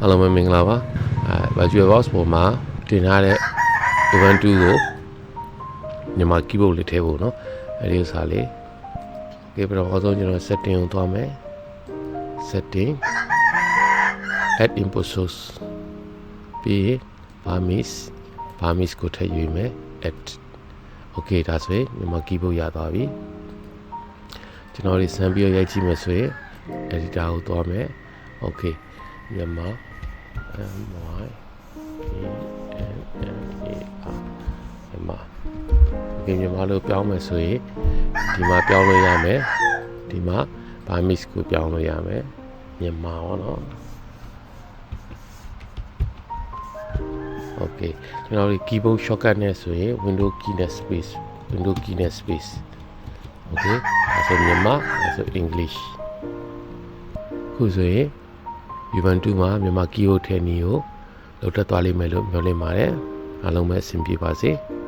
အားလုံးပဲမင်္ဂလာပါအဲ Virtual Box ပေါ်မှာတင်ထားတဲ့ Event 2ကိုမြန်မာ keyboard လေးထည့်ဖို့เนาะအဲဒီဥစ္စာလေးကဲပထမဆုံးကျွန်တော် setting ကိုသွားမယ် setting add input source ပြီးရင် Burmese Burmese ကိုထည့်ရွေးမယ် add okay ဒါဆိုရင်မြန်မာ keyboard ရသွားပြီကျွန်တော်လေးစမ်းပြီးတော့ရိုက်ကြည့်မယ်ဆိုရင် editor ကိုသွားမယ် okay မြန်မာ M Y E N N A R မြန်မာ Okay မြန်မာလို့ပြောင်းမယ်ဆိုရင်ဒီမှာပြောင်းလို့ရမယ်ဒီမှာ Burmese ကိုပြောင်းလို့ရမယ်မြန်မာပေါ့နော် Okay ကျွန်တော်တို့ keyboard shortcut နဲ့ဆိုရင် window key နဲ့ space window key နဲ့ space Okay အဲဆိုမြန်မာအဲဆို English ခုဆိုရင် U12 မှာမြန်မာ keyboard ထဲနေကိုလောက်တက်သွားလိမ့်မယ်လို့မျှော်လင့်ပါတယ်အားလုံးပဲအဆင်ပြေပါစေ။